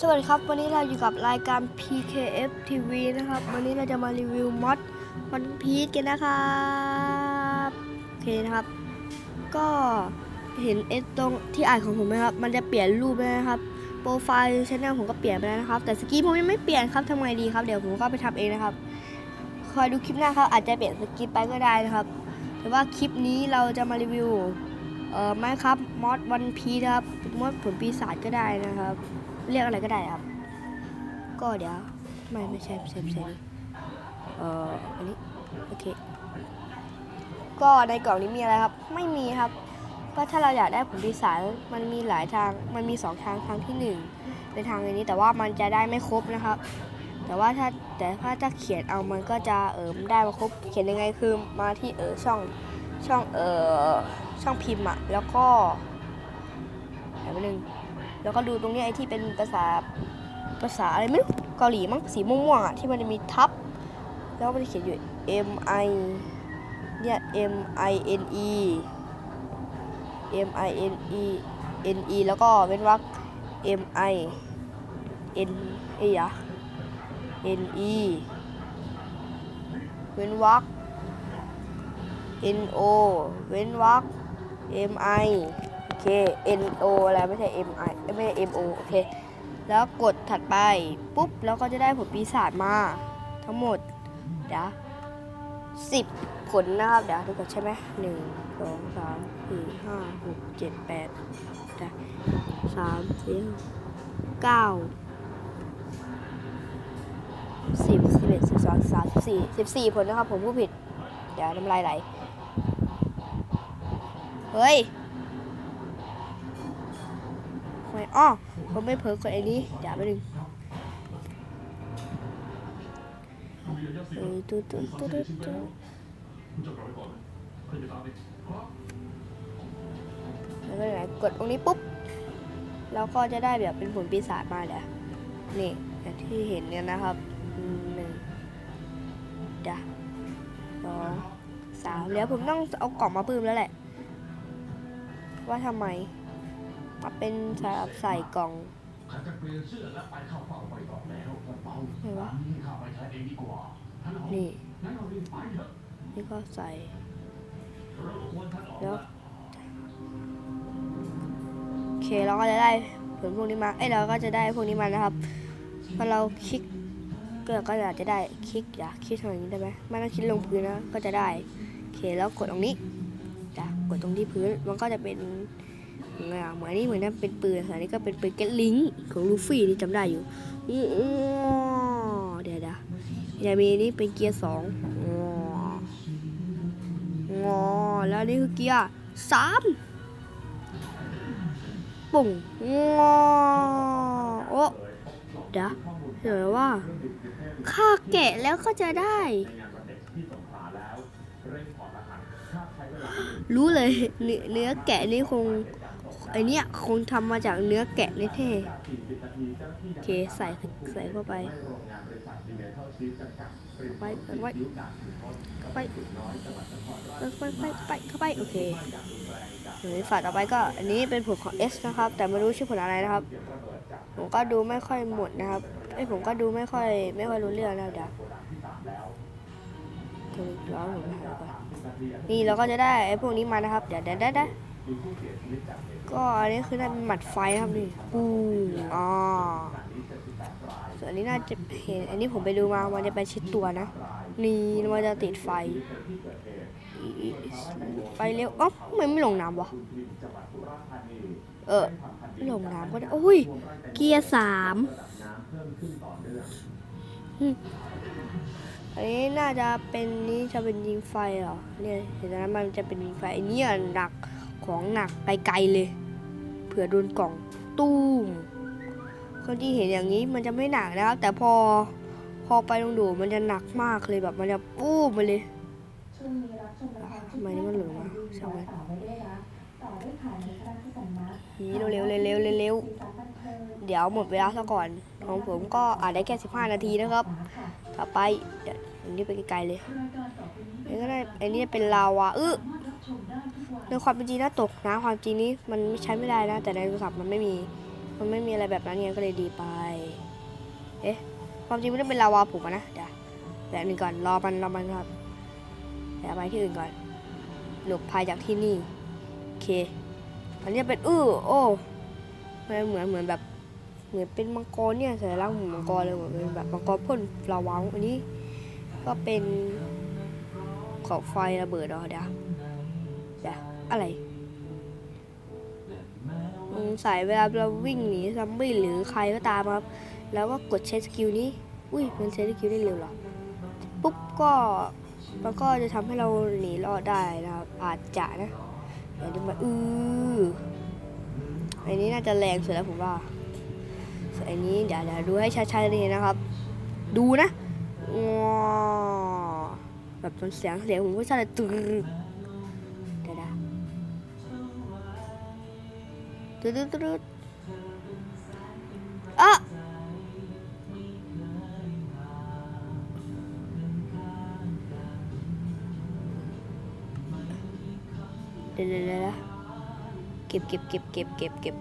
สวัสดีครับ วันนี้เราอยู่กับรายการ PKF TV นะครับ วันนี้เราจะมารีวิวมอดวันพีชกันนะครับโอเคนะครับ ก็เห็นเอสตรงที่อ่านของผมไหมครับ มันจะเปลี่ยนรูปแล้วนะครับ โปรไฟล์ช anel ผมก็เปลี่ยนไปแล้วนะครับ แต่สกีผมยังไม่เปลี่ยนครับทำไงดีครับ เดี๋ยวผมก็ไปทำเองนะครับ คอยดูคลิปหน้าครับ อาจจะเปลี่ยนสกีไปก็ได้นะครับ แต่ว่าคลิปนี้เราจะมารีวิว เอ่อไม่ครับมอดวันพีนะครับมอดผลปีศาจก็ได้นะครับ เรียกอะไรก็ได้ครับ ก็เดี๋ยว ไม่ไม่ใช่ไม่ใช่ไม่ใช่เอ่ออันนี้โอเค ก็ในกล่องนี้มีอะไรครับ ไม่มีครับก็ถ้าเราอยากได้ผลปีศาจมันมีหลายทางมันมีสองทางทางที่หนึ่งเป็นทางอันนี้แต่ว่ามันจะได้ไม่ครบนะครับ แต่ว่าถ้าแต่ถ้าจะเขียนเอามันก็จะเออได้มาครบเขียนยังไงคือมาที่เออช่องช่องเออช่องพิมพ์อะแล้วก็ไหนนึง แล้วก็ดูตรงนี้ไอ้ที่เป็นภาษาภาษาอะไรไม่รู้เกาหลีมั้งสีม่วงๆอะที่มันจะมีทับ แล้วมันจะเขียนอยู่ M I เนี่ย M I N E M I N E N E แล้วก็เว้นวรรค M I N เอ้ยะ N E เว้นวรรค N O เว้นวรรค M I N O อะไรไม่ใช่ M I ไม่ใช่ M O โอเค แล้วกดถัดไป ปุ๊บ แล้วก็จะได้ผลปีศาจมา ทั้งหมด เดี๋ยวสิบผลนะครับ เดี๋ยวดูก่อนใช่ไหมหนึ่งสองสามสี่ห้าหกเจ็ดแปดเดี๋ยวสามสี่เก้าสิบสิบเอ็ดสิบสองสิบสามสิบสี่สิบสี่ผลนะครับ ผมพูดผิด เดี๋ยวน้ำลายไหล เฮ้ย ไมอ้อผมไม่เพิ่กดไอ้นี้เดี๋ยวไปดึงตุ๊ดตุ๊ดตุ๊ดตุ๊ดแล้วก็ไหนกดตรงนี้ปุ๊บแล้วก็จะได้แบบเป็นผลปีศาจมาเดี๋ยวนี่อย่างที่เห็นเนี่ยนะครับหนึ่งเดี๋ยวสองสามแล้วผมต้องเอากล่องมาเพิ่มแล้วแหละ ว่าทำไม มาเป็นสำหรับใส่กล่องข้าจะเปลี่ยนเสื้อและไปเข้าเฝ้าไปก่อนแล้วเบาไหนวะๆนี่ข้าไปใช้เองดีกว่าท่านหลวงนี่งั้นเรารีบไปเถอะนี่ก็ใส่เราควรท่านออกแล้วมาโอเคเราก็จะได้ผลพวกนี้มา เอ้ยเราก็จะได้พวกนี้มานะครับพอเราคลิกก็ก็อาจจะได้คลิกอย่าคลิกทำอย่างนี้ได้ไหมไม่ต้องคลิกลงพื้นนะก็จะได้โอเคแล้วกดตรงนี้จ้ะกดตรงที่พื้นมันก็จะเป็นยังไงอะ เหมือนนี่เหมือนนั่นเป็นปืนอันนี้ก็เป็นปืนเก็ตลิงของลูฟี่นี่จำได้อยู่อ๋อเดี๋ยวเดี๋ยวเดี๋ยมีนี่เป็นเกียร์สองงองอแล้วนี่คือเกียร์สามปุ่งงอโอ้เดี๋ยวเดี๋ยวว่าค่าแกะแล้วก็จะได้ รู้เลยเนื้อเนื้อแกะนี่คง ไอเนี้ยคงทำมาจากเนื้อแกะในเท่โอเคใส่ใส่เข้าไปไปไปไปไปไปไปเข้าไปโอเคหรือฝาต่อไปก็อันนี้เป็นผลของ S นะครับ แต่ไม่รู้ชื่อผลอะไรนะครับ ผมก็ดูไม่ค่อยหมดนะครับไอผมก็ดูไม่ค่อยไม่ค่อยรู้เรื่องแล้วเดี๋ยวร้อนผมนะครับนี่เราก็จะได้ไอพวกนี้มานะครับ เดี๋ยวเดี๋ดี๋ ก็อันนี้คือน่าเป็นหมัดไฟนะครับนี่ปูอ๋อส่วนอันนี้น่าจะเห็นอันนี้ผมไปดูมามันจะไปชิดตัวนะ นี่มันจะติดไฟอีอีไปเร็วอ๋อทำไมไม่ลงน้ำวะ เออไม่ลงน้ำก็ได้โอ้ย เกียร์สามอืมอันนี้น่าจะเป็นนี่จะเป็นยิงไฟเหรอ เนี่ยเห็นไหมมันจะเป็นยิงไฟไอ้เนี่ยหนัก ของหนักไปไกลเลยเผื่อโดนกล่องตู้มคนที่เห็นอย่างนี้มันจะไม่หนักนะครับ แต่พอพอไปลงดูมันจะหนักมากเลยแบบมันจะปู้มไปเลยช่วงนี้รับชมละครทำไมนี่มันเหลือวะช่างมันต่อไม่ได้รับต่อได้ผ่านในพระราชสำนักนี่เร็วๆเร็วๆเร็วสีสันบันเทิงๆเดี๋ยวหมดเวลาซะก่อน ของผมก็อ่านได้แค่ 15 นาทีนะครับค่ะต่อไปเดี๋ยวอันนี้ไปไกลๆเลยรายการต่อไปนี้อันนี้ก็ได้อันนี้เป็นลาวาอื้อ ในความเป็นจริงนะตกนะความจริงนี้มันใช้ไม่ได้นะ แต่ในโทรศัพท์มันไม่มี มันไม่มีอะไรแบบนั้นไงก็เลยดีไป เอ๊ะ ความจริงไม่ได้เป็นลาวาผุอะนะเดี๋ยวเดี๋ยวหนึ่งก่อนรอมันรอมันครับเดี๋ยวไปที่อื่นก่อน หลบภัยจากที่นี่โอเค อันนี้เป็นอื้อโอ้มันเหมือนเหมือนแบบเหมือนเป็นมังกรเนี่ยสัญลักษณ์เหมือนมังกรเลยเหมือนเป็นแบบมังกรพ่นลาวาอันนี้ ก็เป็นขอบไฟระเบิดเหรอเดี๋ยวเดี๋ยว อะไรสายเวลาเราวิ่งหนีซัมบี้หรือใครก็ตามครับ แล้วก็กดใช้สกิลนี้ อุ้ยมันใช้สกิลได้เร็วเหรอ ปุ๊บก็มันก็จะทำให้เราหนีรอดได้นะครับ อาจจะนะเดี๋ยวดูมาอืออันนี้น่าจะแรงสุดแล้วผมว่าอันนี้เดี๋ยวเดี๋ยวดูให้ชัดๆเลยนะครับ ดูนะว้าแบบตอนเสียงเสียงผมก็ชัดเลยตึ๊ ตึ๊ดตึ๊ดตึ๊ดอะเดี๋ยวเดี๋ยวเดี๋ยวเก็บเก็บเก็บเก็บเก็บเก็บ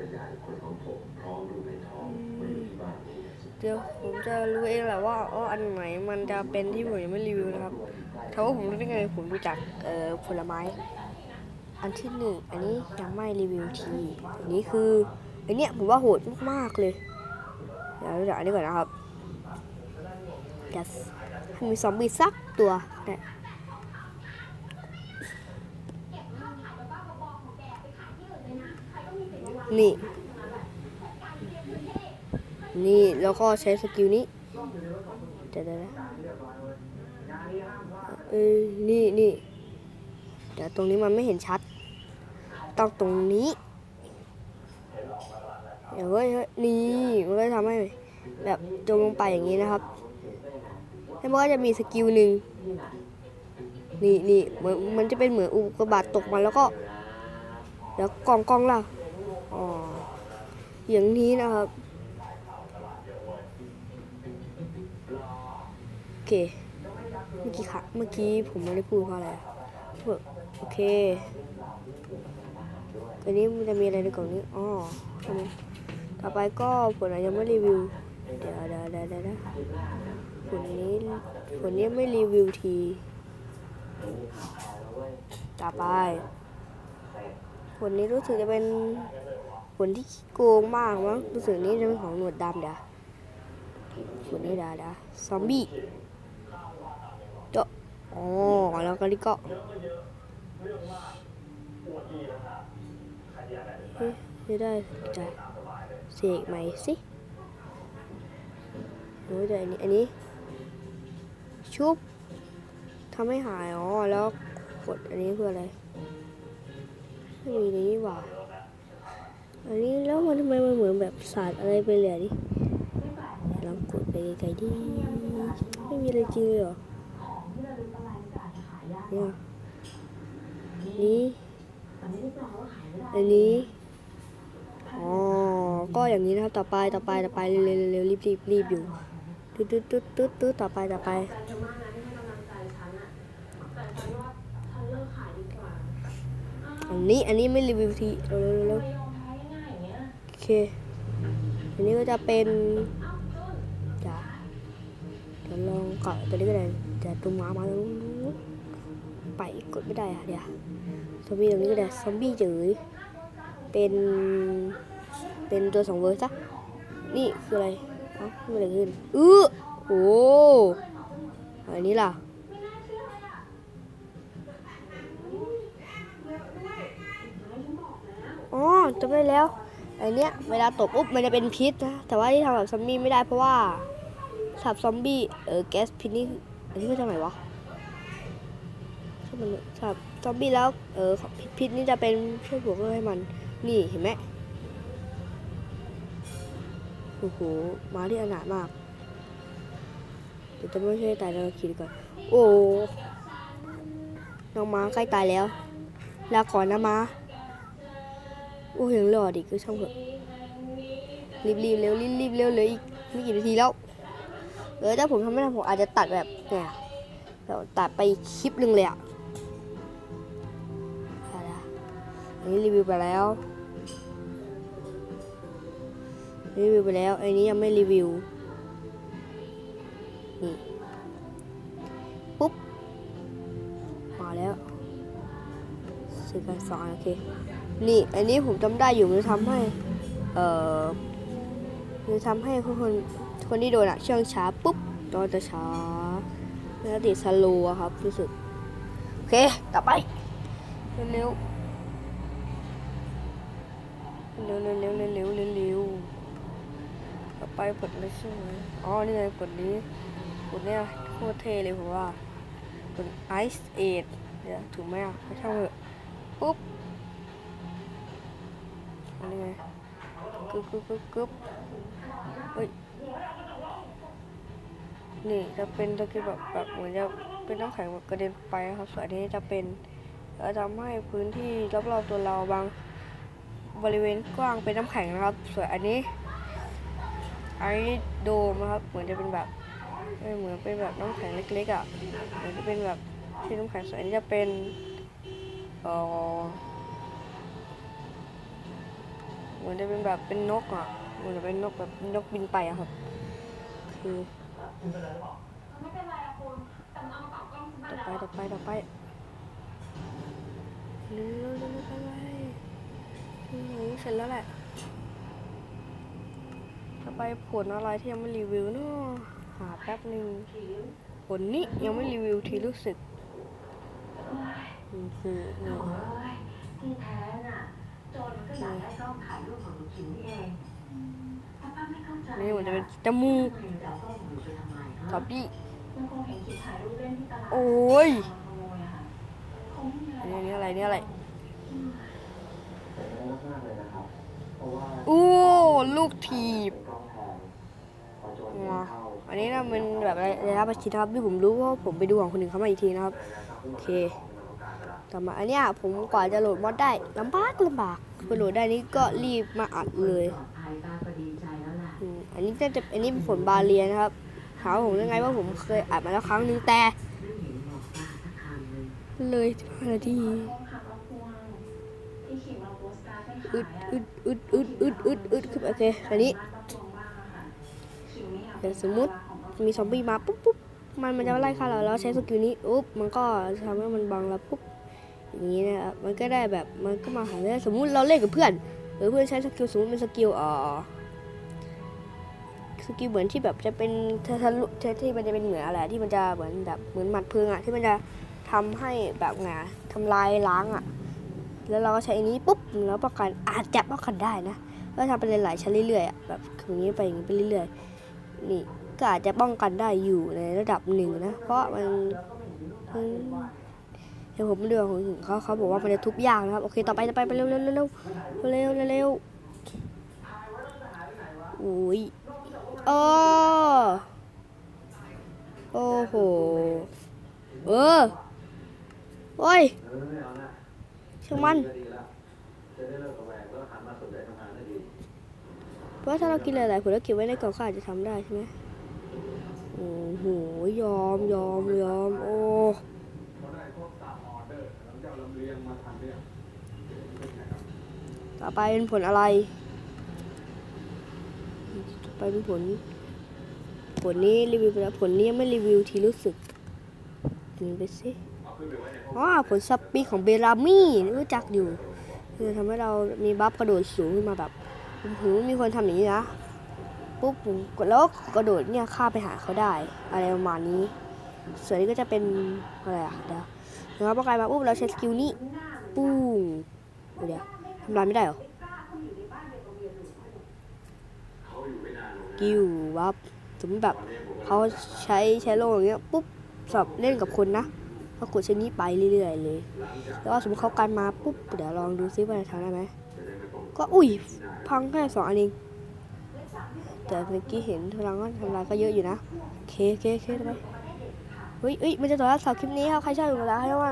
รยาอีกคนของผมพร้อมลูกในท้องมาอยู่ที่บ้านนี้เดี๋ยวผมจะรู้เองแหละว่าอ๋ออันไหนมันจะเป็นที่ผมยังไม่รีวิวนะครับถ้าว่าผมรู้ได้ไงผมรู้จักเอ่อผลไม้ อันที่หนึ่งอันนี้ยังไม่รีวิวทีอันนี้คืออันเนี้ยผมว่าโหดมากๆเลยเดี๋ยวรู้จักอันนี้ก่อนนะครับจะให้มีซอมบี้สักตัวเนี่ย นี่ นี่แล้วก็ใช้สกิลนี้เดี๋ยวเดี๋ยวนะเอ้ยนี่นี่เดี๋ยวตรงนี้มันไม่เห็นชัด ต้องตรงนี้เดี๋ยวเฮ้ยเนี่มันก็ทำให้แบบจมลงไปอย่างนี้นะครับแล้วมันก็จะมีสกิลหนึ่งนี่นี่เหมือนมันจะเป็นเหมือนอุกกาบาตตกมาแล้วก็ แล้วกองกองล่ะ อ๋อ อย่างนี้นะครับ โอเค เมื่อกี้ค่ะ เมื่อกี้ผมไม่ได้พูดเพราะอะไรพูดโอเคอันนี้มันจะมีอะไรในกล่องนี้ อ๋อใช่ไหมต่อไปก็ผลอะไรยังไม่รีวิว เดี๋ยวเดี๋ยวเดี๋ยวเดี๋ยวผลนี้ผลนี้ไม่รีวิวที ต่อไป ผลนี้รู้สึกจะเป็นผลที่โกงมากมั้งรู้สึกนี้จะเป็นของหนวดดำเดี๋ยวผลนี้ดี๋ยวเดี๋ยวซอมบี้เจาะอ๋อแล้วก็นี่ก็ไม่ได้จะเสกใหม่สิโอ้ยเดี๋ยวอันนี้อันนี้ ชุบทำให้หายอ๋อแล้วกดอันนี้คืออะไร ไม่มีในนี้ว่า อันนี้แล้วมันทำไมมันเหมือนแบบสาดอะไรไปเลยอะนี่ลองกดไปไกลๆดิไม่มีอะไรจริงเลยหรอเนี่ยนี่อันนี้อ๋อก็อย่างนี้นะครับต่อไปต่อไปต่อไปเร็วๆเร็วๆรีบรีบรีบอยู่ตึ๊ดตึ๊ดตึ๊ดตึ๊ดตึ๊ดต่อไปต่อไป อันนี้อันนี้ไม่รีวิวทีเร็วๆโอเค อันนี้ก็จะเป็นจะเดี๋ยวลองเกาะตัวนี้ก็ได้จะตุ้มหมามาตรงนู้นไปกดไม่ได้อะเดี๋ยวซอมบี้ตรงนี้ก็ได้ซอมบี้เฉยเป็นเป็นตัวสองเวอร์ซะนี่คืออะไรเอ้าไม่อะไรขึ้นเออโอ้อันนี้ล่ะ อ๋อจำได้แล้วไอเนี้ยเวลาตบปุ๊บมันจะเป็นพิษนะแต่ว่าที่ทำแบบซอมบี้ไม่ได้เพราะว่าสับซอมบี้เออแก๊สพิษนี่อันนี้มาจากไหนวะช่มันครับซอมบี้แล้วเออพิษพิษนี่จะเป็นช่วยบวกเลือดให้มันนี่เห็นไหมโอ้โหมาที่อนาถมากเดี๋ยวจะไม่ใช่ตายแล้วคิดก่อนโอ้น้องม้าใกล้ตายแล้วลาก่อนนะม้า อ้ยยังรอดอีกก็ช่างเถอะรีบรีบๆเร็วรีบรีบๆเร็วเลยอีกไม่กี่นาทีแล้วเออถ้าผมทำไม่ได้ผมอาจจะตัดแบบเนี่ยแบบตัดไปคลิปหนึ่งเลยอะอะไรอะอันนี้รีวิวไปแล้ว รีวิวไปแล้วอันนี้ยังไม่รีวิว นี่ ปุ๊บ มาแล้วสื่อการสอนโอเค นี่ อันนี้ผมจำได้อยู่มันทำให้ เอ่อมันทำให้คนคนคนที่โดนอะเชื่องช้าปุ๊บตอนจะช้าแล้วติดสโลว์ครับรู้สึกโอเคต่อไปเร็วเร็วเร็วเร็วเร็วเร็วต่อไปกดอะไรใช่ไหมอ๋อนี่ไงกดนี้กดเนี่ยโคตรเท่เลยผมว่าเป็น Ice Age เดี๋ยวถูกไหมอะไม่ใช่างเถอปุ๊บ นนี้ไงกึบกึบกึบกึบเฮ้ยนี่จะเป็นตะกี้แบบแบบเหมือนจะเป็นน้ำแข็งแบบกระเด็นไปนะครับส่วนอันนี้จะเป็นจะทำให้พื้นที่รอบๆตัวเราบางบริเวณกว้างเป็นน้ำแข็งนะครับ ส่วนอันนี้ไอโดมนะครับ เหมือนจะเป็นแบบเหมือนเป็นแบบน้ำแข็งเล็กๆอะเหมือนจะเป็นแบบที่น้ำแข็งใสอันนี้จะเป็นเออ เหมือนจะเป็นแบบเป็นนกอะเหมือนจะเป็นนกแบบนกบินไปอะครับคือต่อไปต่อไปต่อไปเร็วเร็วเร็วไปไปนี่เสร็จแล้วแหละต่อไปผลอะไรที่ยังไม่รีวิวเนาะหาแป๊บหนึ่งผลนี้ยังไม่รีวิวทีรู้สึกนี่คือนี่โอ้ยที่แท้น่ะโจ รมันก็อยากได้กล้องถ่ายรูปของลูกชิ้นนี่เองแต่ป้าไม่เข้าใจนี่มันจะเป็นจมูกทำไมจะเอากล้องของหนูไปทำไมท็อฮะปปี้ยังคงเห็นคลิปถ่ายรูปเล่นที่ตลาดโอ้ยมาขโมยอะค่ะคงไม่มีอะไรอันนี้อะไรนี่อะไรแต่ไม่มากๆเลยนะครับเพราะว่าโอ้ลูกทีบเป็นกล้องแพงพอโจรเห็นเข้าอันนี้นะมันแบบอะไรระประชิดนะครับที่ผมรู้เพราะผมไปดูของคนอื่นเขามาอีกทีนะครับ โอเค ต่อมาอันเนี้ยผมกว่าจะโหลดมอดได้ลำบากลำบาก ไปโหลดได้นี่ก็รีบมาอัดเลยปลอดภัยป้าก็ดีใจแล้วล่ะอืมอันนี้จะจะอันนี้เป็นผลบาเลียนะครับถามว่าผมยังไงว่าผมเคยอัดมาแล้วครั้งนึงแต่ไม่เห็นบอกป้าสักคำเลยเลย15นาทีคงขับรถพ่วงที่ขี่มาโพสต์การ์ดให้อึดขายอะอึดอึดอึดอึดอึดอึดขึ้นโอเคอันนี้บ้านก็ทวงบ้างอะค่ะขิวไม่อยากเดี๋ยวสมมุติมีซอมบี้มาปุ๊บปุ๊บมันมันจะไล่ฆ่าเราแล้วใช้สกิลนี้อุ๊บมันก็ทำให้มันบังเราปุ๊บ อย่างนี้นะครับมันก็ได้แบบมันก็มาหาเรื่องสมมุติเราเล่นกับเพื่อนหรือเพื่อนใช้สกิลสมมติเป็นสกิลอ่อสกิลเหมือนที่แบบจะเป็นทะลุที่มันจะเป็นเหมือนอะไรที่มันจะเหมือนแบบเหมือนหมัดเพลิงอะที่มันจะทำให้แบบไงอะทำลายล้างอะแล้วเราก็ใช้อันนี้ปุ๊บแล้วป้องกันอาจจะป้องกันได้นะก็ทำไปหลายๆชั้นเรื่อยๆอะแบบอย่างนี้ไปอย่างนี้ไปเรื่อยๆนี่ก็อาจจะป้องกันได้อยู่ในระดับหนึ่งนะเพราะมันมัน ดี๋ยวผมเรื่องของเขาเขาบอกว่ามันจะทุบยากนะครับ โอเค ต่อไปต่อไปไปเร็วเร็วเร็วเร็วเร็วเร็วเร็วอุ้ยโอ้โอ้โห เออโอ้ยช่างมันเลิกระแวงแล้วหันมาสนใจทำงานได้ดีเพราะถ้าเรากินหลายๆผลแล้วเก็บไว้ในกล่องก็อาจจะทำได้ใช่ไหมโอ้โห ยอมยอมยอม โอ้ ยงมาทันเนี่ยต่อไปเป็นผลอะไร ต่อไปเป็นผล ผลนี้รีวิวไปแล้วผลนี้ยังไม่รีวิวทีรู้สึกดูไปสิอ๋อผลสปีดของเบรามี่รู้จักอยู่ คือทำให้เรามีบัฟกระโดดสูงขึ้นมาแบบผมถึงมีคนทำอย่างนี้นะปุ๊บผมกดแล้วกระโดดเนี่ยข้าไปหาเขาได้ อะไรประมาณนี้ ส่วนนี้ก็จะเป็นอะไรอะเดี๋ยว นะครับพอไกลมาปุ๊บเราใช้สกิลนี้ปุ้งเดี๋ยวทำลายไม่ได้หรอกิววับสมมติแบบเขาใช้ใช้โล่อย่างเงี้ยปุ๊บสำหรับเล่นกับคนนะเขากดชนี้ไปเรื่อยๆเลย แล้วสมมติเขากันมาปุ๊บเดี๋ยวลองดูซิว่าจะทำได้ไหมก็อุ้ยพังแค่สองอันเองแต่เมื่อกี้เห็นพลังก็ทำลายก็เยอะอยู่นะเคเคโอเคไป เฮ้ยเฮ้ยมันจะต่อแล้วสาวคลิปนี้ครับ ใครชอบอยู่แล้วให้ว่า